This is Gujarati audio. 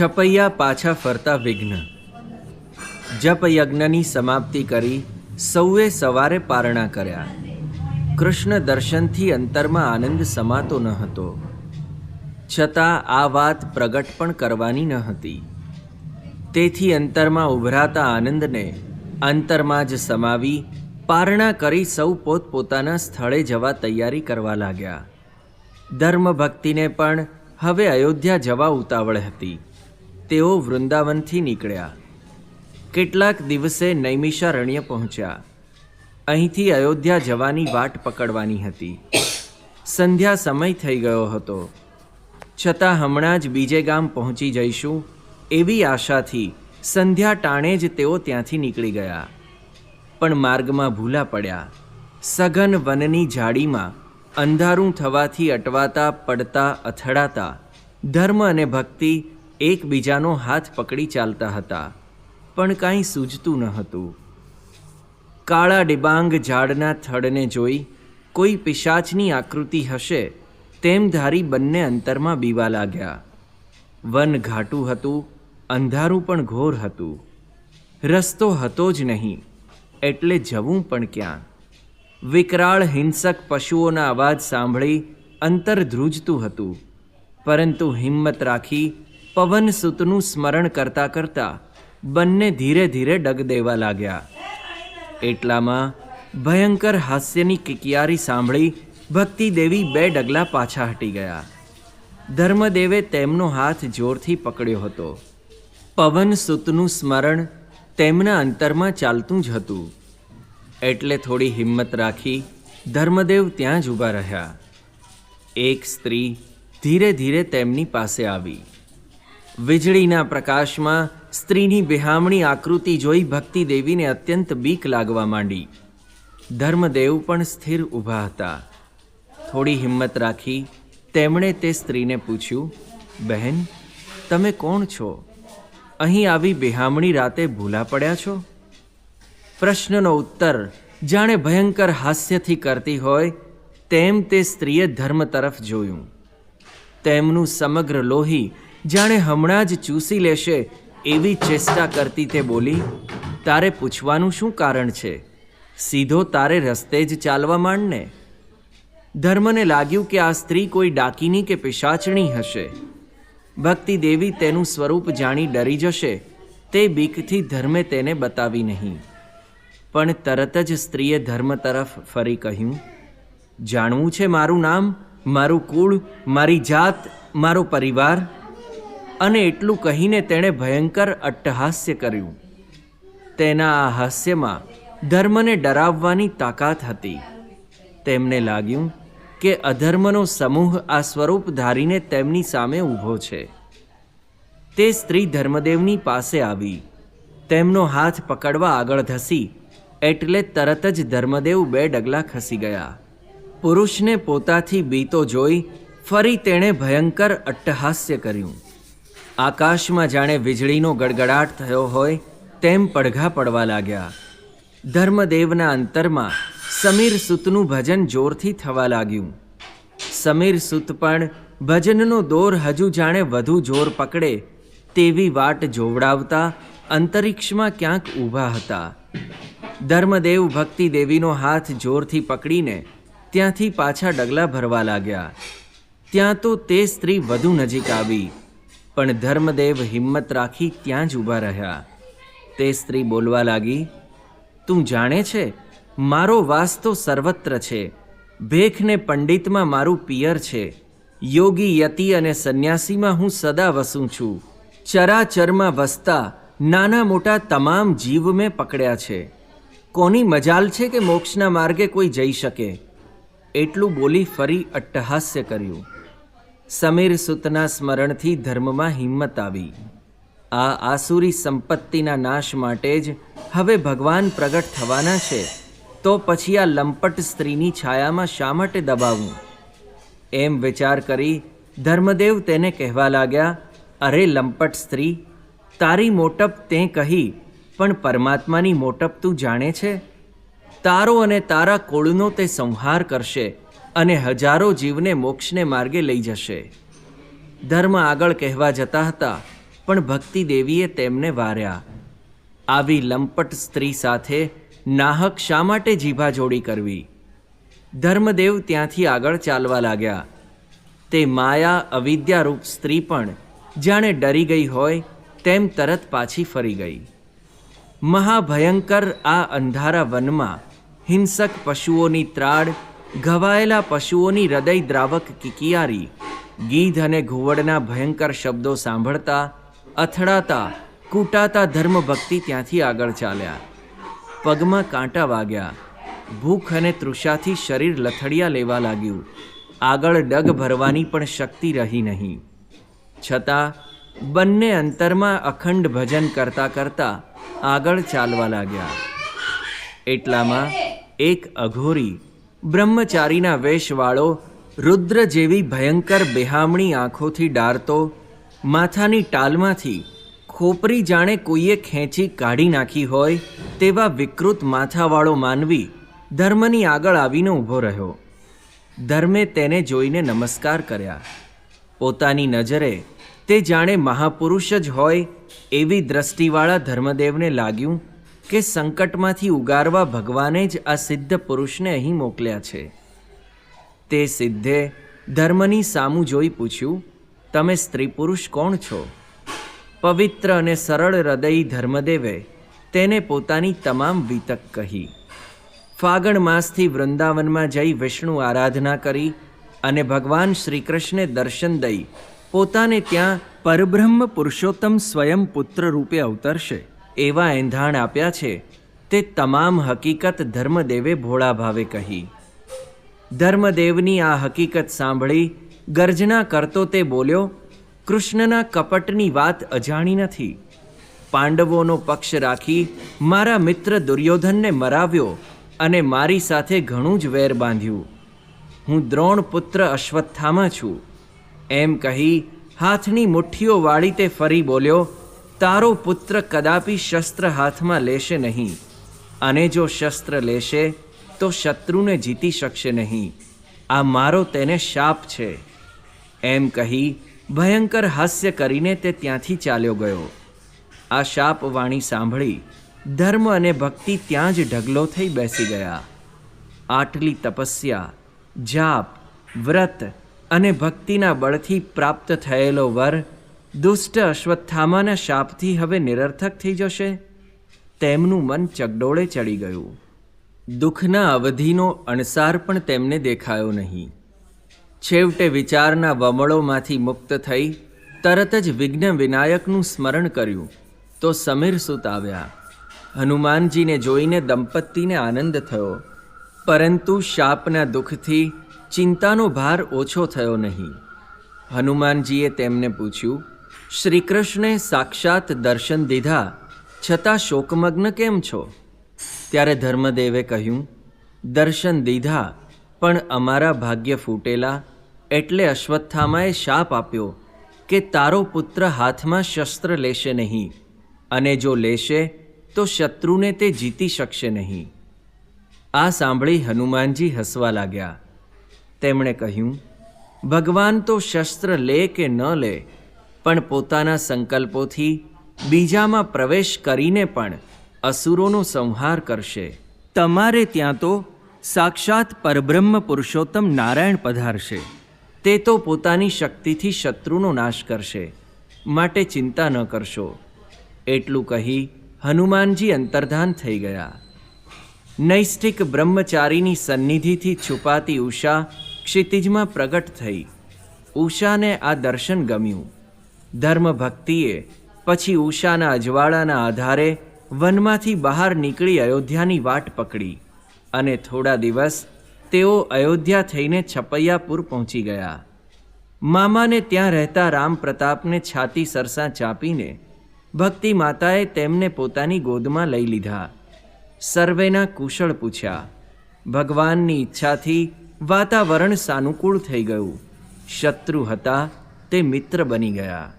છપૈયા પાછા ફરતા વિઘ્ન. જપ યજ્ઞની સમાપ્તિ કરી સૌએ સવારે પારણા કર્યા. કૃષ્ણ દર્શનથી અંતરમાં આનંદ સમાતો ન હતો. છતાં આ વાત પ્રગટ પણ કરવાની ન હતી. તેથી અંતરમાં ઉભરાતા આનંદને અંતરમાં જ સમાવી પારણા કરી સૌ પોતપોતાના સ્થળે જવા તૈયારી કરવા લાગ્યા. ધર્મ ભક્તિને પણ હવે અયોધ્યા જવા ઉતાવળ હતી. તેઓ વૃંદાવનથી નીકળ્યા. કેટલાક દિવસે નૈમિષારણ્ય પહોંચ્યા. અહીંથી અયોધ્યા જવાની વાટ પકડવાની હતી. સંધ્યા સમય થઈ ગયો હતો. છતાં હમણાં જ બીજે ગામ પહોંચી જઈશું એવી આશાથી સંધ્યા ટાણે જ તેઓ ત્યાંથી નીકળી ગયા. પણ માર્ગમાં ભૂલા પડ્યા. સઘન વનની ઝાડીમાં અંધારું થવાથી અટવાતા, પડતા, અથડાતા, ધર્મ અને ભક્તિ એકબીજાનો હાથ પકડી ચાલતા હતા, પણ કાંઈ સૂજતું ન હતું. કાળા ડિબાંગ ઝાડના થડને જોઈ કોઈ પિશાચની આકૃતિ હશે તેમ ધારી બંને અંતરમાં બીવા લાગ્યા. વન ઘાટું હતું, અંધારું પણ ઘોર હતું. રસ્તો હતો જ નહીં, એટલે જવું પણ ક્યાં? વિકરાળ હિંસક પશુઓના અવાજ સાંભળી અંતર ધ્રુજતું હતું, પરંતુ હિંમત રાખી પવન સૂતનું સ્મરણ કરતા કરતા બંને ધીરે ધીરે ડગ દેવા લાગ્યા. એટલામાં ભયંકર હાસ્યની કિકિયારી સાંભળી ભક્તિ દેવી બે ડગલા પાછા હટી ગયા. ધર્મદેવે તેમનો હાથ જોરથી પકડ્યો હતો. પવનસુતનું સ્મરણ તેમના અંતરમાં ચાલતું જ હતું. એટલે થોડી હિંમત રાખી ધર્મદેવ ત્યાં જ ઊભા રહ્યા. એક સ્ત્રી ધીરે ધીરે તેમની પાસે આવી. વીજળીના પ્રકાશમાં સ્ત્રીની બેહામણી આકૃતિ જોઈ ભક્તિ દેવીને અત્યંત બીક લાગવા માંડી. ધર્મદેવ પણ સ્થિર ઊભા હતા. થોડી હિંમત રાખી તેમણે તે સ્ત્રીને પૂછ્યું, બહેન, તમે કોણ છો? અહીં આવી બેહામણી રાતે ભૂલા પડ્યા છો? પ્રશ્નનો ઉત્તર જાણે ભયંકર હાસ્યથી કરતી હોય તેમ તે સ્ત્રીએ ધર્મ તરફ જોયું. તેમનું સમગ્ર લોહી જાણે હમણાં જ ચૂસી લેશે એવી ચેષ્ટા કરતી તે બોલી, તારે પૂછવાનું શું કારણ છે? સીધો તારે રસ્તે જ ચાલવા માંડને? ધર્મને લાગ્યું કે આ સ્ત્રી કોઈ ડાકીની કે પિશાચણી હશે. ભક્તિ દેવી તેનું સ્વરૂપ જાણી ડરી જશે. તે બીકથી ધર્મે તેને બતાવી નહીં. પણ તરત જ સ્ત્રીએ ધર્મ તરફ ફરી કહ્યું, જાણવું છે મારું નામ, મારું કુળ, મારી જાત, મારો પરિવાર અને એટલું કહીને તેણે ભયંકર અટ્ટહાસ્ય કર્યું. તેના આ હાસ્યમાં ધર્મને ડરાવવાની તાકાત હતી. તેમને લાગ્યું કે અધર્મનો સમૂહ આ સ્વરૂપ ધારીને તેમની સામે ઊભો છે. તે સ્ત્રી ધર્મદેવની પાસે આવી. તેમનો હાથ પકડવા આગળ ધસી, એટલે તરત જ ધર્મદેવ બે ડગલા ખસી ગયા. પુરુષને પોતાથી બીતો જોઈ ફરી તેણે ભયંકર અટ્ટહાસ્ય કર્યું. આકાશમાં જાણે વીજળીનો ગડગડાટ થયો હોય, તેમ પડઘા પડવા લાગ્યા. ધર્મદેવના અંતરમાં સમીર સુતનું ભજન જોરથી થવા લાગ્યું. સમીર સુત પણ ભજનનો દોર હજુ જાણે વધુ જોર પકડે, તેવી વાટ જોવડાવતા અંતરિક્ષમાં ક્યાંક ઊભા હતા. ધર્મદેવ ભક્તિ દેવીનો હાથ જોરથી પકડીને ત્યાંથી પાછા ડગલા ભરવા લાગ્યા. ત્યાં તો તે સ્ત્રી વધુ નજીક આવી. પણ ધર્મદેવ હિંમત રાખી ત્યાં જ ઊભા રહ્યા. તે સ્ત્રી બોલવા લાગી, તું જાણે છે, મારો વાસ તો સર્વત્ર છે. ભેખને પંડિતમાં મારું પિયર છે. યોગી યતિ અને સંન્યાસીમાં હું સદા વસું છું. ચરાચરમાં વસતા, નાના મોટા તમામ જીવ મેં પકડ્યા છે. કોની મજાલ છે કે મોક્ષના માર્ગે કોઈ જઈ શકે? એટલું બોલી ફરી અટ્ટહાસ્ય કર્યું. સમીર સુતના સ્મરણથી ધર્મમાં હિંમત આવી. આ આસુરી સંપત્તિના નાશ માટે જ હવે ભગવાન પ્રગટ થવાના છે. તો પછી આ લંપટ સ્ત્રીની છાયામાં શા માટે દબાવવું એમ વિચાર કરી ધર્મદેવ તેને કહેવા લાગ્યા, અરે લંપટ સ્ત્રી, તારી મોટપ તે કહી, પણ પરમાત્માની મોટપ તું જાણે છે? તારો અને તારા કુળનો તે સંહાર કરશે. અને હજારો જીવને મોક્ષને માર્ગે લઈ જશે. ધર્મ આગળ કહેવા જતા હતા, પણ ભક્તિ દેવીએ તેમને વાર્યા. આવી લંપટ સ્ત્રી સાથે નાહક શા માટે જીભા જોડી કરવી? ધર્મદેવ ત્યાંથી આગળ ચાલવા લાગ્યા. તે માયા અવિદ્યારૂપ સ્ત્રી પણ જાણે ડરી ગઈ હોય, તેમ તરત પાછી ફરી ગઈ. મહાભયંકર આ અંધારા વનમાં હિંસક પશુઓની ત્રાડ ઘવાયેલા પશુઓની હૃદય દ્રાવક કિકિયારી, ગીધ અને ઘુવડના ભયંકર શબ્દો સાંભળતા, અથડાતા, કૂટાતા ધર્મભક્તિ ત્યાંથી આગળ ચાલ્યા. પગમાં કાંટા વાગ્યા. ભૂખ અને તૃષાથી શરીર લથડિયા લેવા લાગ્યું. આગળ ડગ ભરવાની પણ શક્તિ રહી નહીં. છતાં, બંને અંતરમાં અખંડ ભજન કરતા કરતા આગળ ચાલવા લાગ્યા. એટલામાં એક અઘોરી બ્રહ્મચારીના વેશવાળો રુદ્ર જેવી ભયંકર બેહામણી આંખોથી ડારતો, માથાની ટાલમાંથી ખોપરી જાણે કોઈએ ખેંચી કાઢી નાખી હોય તેવા વિકૃત માથાવાળો માનવી ધર્મની આગળ આવીને ઊભો રહ્યો. ધર્મે તેને જોઈને નમસ્કાર કર્યા. પોતાની નજરે તે જાણે મહાપુરુષ જ હોય એવી દ્રષ્ટિવાળા ધર્મદેવને લાગ્યું કે સંકટમાંથી ઉગારવા ભગવાને જ આ સિદ્ધ પુરુષને અહીં મોકલ્યા છે. તે સિદ્ધે ધર્મની સામું જોઈ પૂછ્યું, તમે સ્ત્રી પુરુષ કોણ છો? પવિત્ર અને સરળ હૃદયી ધર્મદેવે, તેને પોતાની તમામ વિતક કહી. ફાગણ માસથી વૃંદાવનમાં જઈ વિષ્ણુ આરાધના કરી અને ભગવાન શ્રીકૃષ્ણે દર્શન દઈ પોતાને ત્યાં પરબ્રહ્મ પુરુષોત્તમ સ્વયં પુત્ર રૂપે અવતરશે. એવા એંધાણ આપ્યા છે તે તમામ હકીકત ધર્મદેવે ભોળા ભાવે કહી. ધર્મદેવની આ હકીકત સાંભળી ગર્જના કરતો તે બોલ્યો, કૃષ્ણના કપટની વાત અજાણી નથી. પાંડવોનો પક્ષ રાખી મારા મિત્ર દુર્યોધનને મરાવ્યો અને મારી સાથે ઘણું જ વેર બાંધ્યું. હું દ્રોણ પુત્ર અશ્વત્થામાં છું. એમ કહી હાથની મુઠ્ઠીઓ વાળી તે ફરી બોલ્યો તારો પુત્ર કદાપી શસ્ત્ર હાથમાં લેશે નહીં. અને જો શસ્ત્ર લેશે, તો શત્રુને જીતી શકશે નહીં. આ મારો તેને શાપ છે. એમ કહી ભયંકર હાસ્ય કરીને તે ત્યાંથી ચાલ્યો ગયો. આ શાપ વાણી સાંભળી ધર્મ અને ભક્તિ ત્યાં જ ઢગલો થઈ બેસી ગયા. આટલી તપસ્યા, જાપ, વ્રત અને ભક્તિના બળથી પ્રાપ્ત થયેલો વર દુષ્ટ અશ્વત્થામાના શાપથી હવે નિરર્થક થઈ જશે. તેમનું મન ચગડોળે ચડી ગયું. દુઃખના અવધિનો અણસાર પણ તેમને દેખાયો નહીં. છેવટે વિચારના વમળોમાંથી મુક્ત થઈ તરત જ વિઘ્ન વિનાયકનું સ્મરણ કર્યું. તો સમીર સુત આવ્યા. હનુમાનજીને જોઈને દંપતીને આનંદ થયો. પરંતુ શાપના દુઃખથી ચિંતાનો ભાર ઓછો થયો નહીં. હનુમાનજીએ તેમને પૂછ્યું શ્રીકૃષ્ણે સાક્ષાત દર્શન દીધા, છતાં શોકમગ્ન કેમ છો? ત્યારે ધર્મદેવે કહ્યું, દર્શન દીધા, પણ અમારા ભાગ્ય ફૂટેલા, એટલે અશ્વત્થામાએ શાપ આપ્યો કે તારો પુત્ર હાથમાં શસ્ત્ર લેશે નહીં, અને જો લેશે, તો શત્રુને તે જીતી શકશે નહીં. આ સાંભળી હનુમાનજી હસવા લાગ્યા. તેમણે કહ્યું, ભગવાન તો શસ્ત્ર લે કે ન લે પણ પોતાના સંકલ્પોથી બીજામાં પ્રવેશ કરીને પણ અસુરોનો સંહાર કરશે. તમારે ત્યાં તો સાક્ષાત પરબ્રહ્મ પુરુષોત્તમ નારાયણ પધારશે. તે તો પોતાની શક્તિથી શત્રુનો નાશ કરશે. માટે ચિંતા ન કરશો. એટલું કહી હનુમાનજી અંતર્ધાન થઈ ગયા. નૈષ્ઠિક બ્રહ્મચારીની સન્નિધિથી છુપાતી ઉષા ક્ષિતિજમાં પ્રગટ થઈ. ઉષાને આ દર્શન ગમ્યું. ધર્મ ભક્તિએ પછી ઉષાના અજવાળાના આધારે વનમાંથી બહાર નીકળી અયોધ્યાની વાટ પકડી અને થોડા દિવસ તેઓ અયોધ્યા થઈને છપૈયાપુર પહોંચી ગયા. મામાને ત્યાં રહેતા રામ પ્રતાપને છાતી સરસા ચાપીને ભક્તિ માતાએ તેમને પોતાની ગોદમાં લઈ લીધા. સર્વેના કુશળ પૂછ્યા, ભગવાનની ઈચ્છાથી વાતાવરણ સાનુકૂળ થઈ ગયું. શત્રુ હતા તે મિત્ર બની ગયા.